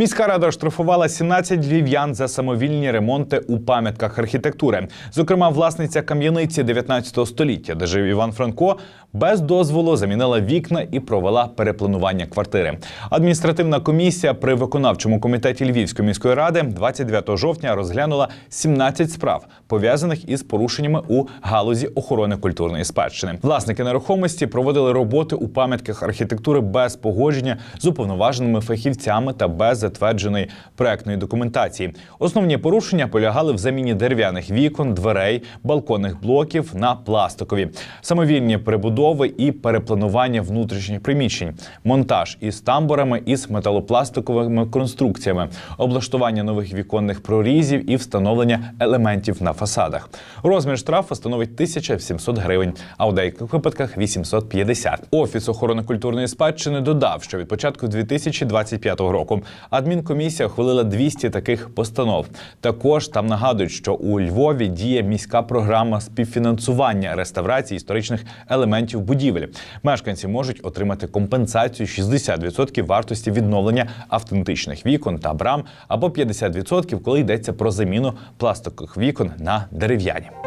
Міська рада штрафувала 17 львів'ян за самовільні ремонти у пам'ятках архітектури. Зокрема, власниця кам'яниці 19 століття, де жив Іван Франко, без дозволу замінила вікна і провела перепланування квартири. Адміністративна комісія при виконавчому комітеті Львівської міської ради 29 жовтня розглянула 17 справ, пов'язаних із порушеннями у галузі охорони культурної спадщини. Власники нерухомості проводили роботи у пам'ятках архітектури без погодження з уповноваженими фахівцями та без затвердженої проектної документації. Основні порушення полягали в заміні дерев'яних вікон, дверей, балконних блоків на пластикові, самовільні перебудови і перепланування внутрішніх приміщень, монтаж із тамбурами із металопластиковими конструкціями, облаштування нових віконних прорізів і встановлення елементів на фасадах. Розмір штрафу становить 1700 гривень, а у деяких випадках 850. Офіс охорони культурної спадщини додав, що від початку 2025 року адмінкомісія ухвалила 200 таких постанов. Також там нагадують, що у Львові діє міська програма співфінансування реставрації історичних елементів будівель. Мешканці можуть отримати компенсацію 60% вартості відновлення автентичних вікон та брам або 50%, коли йдеться про заміну пластикових вікон на дерев'яні.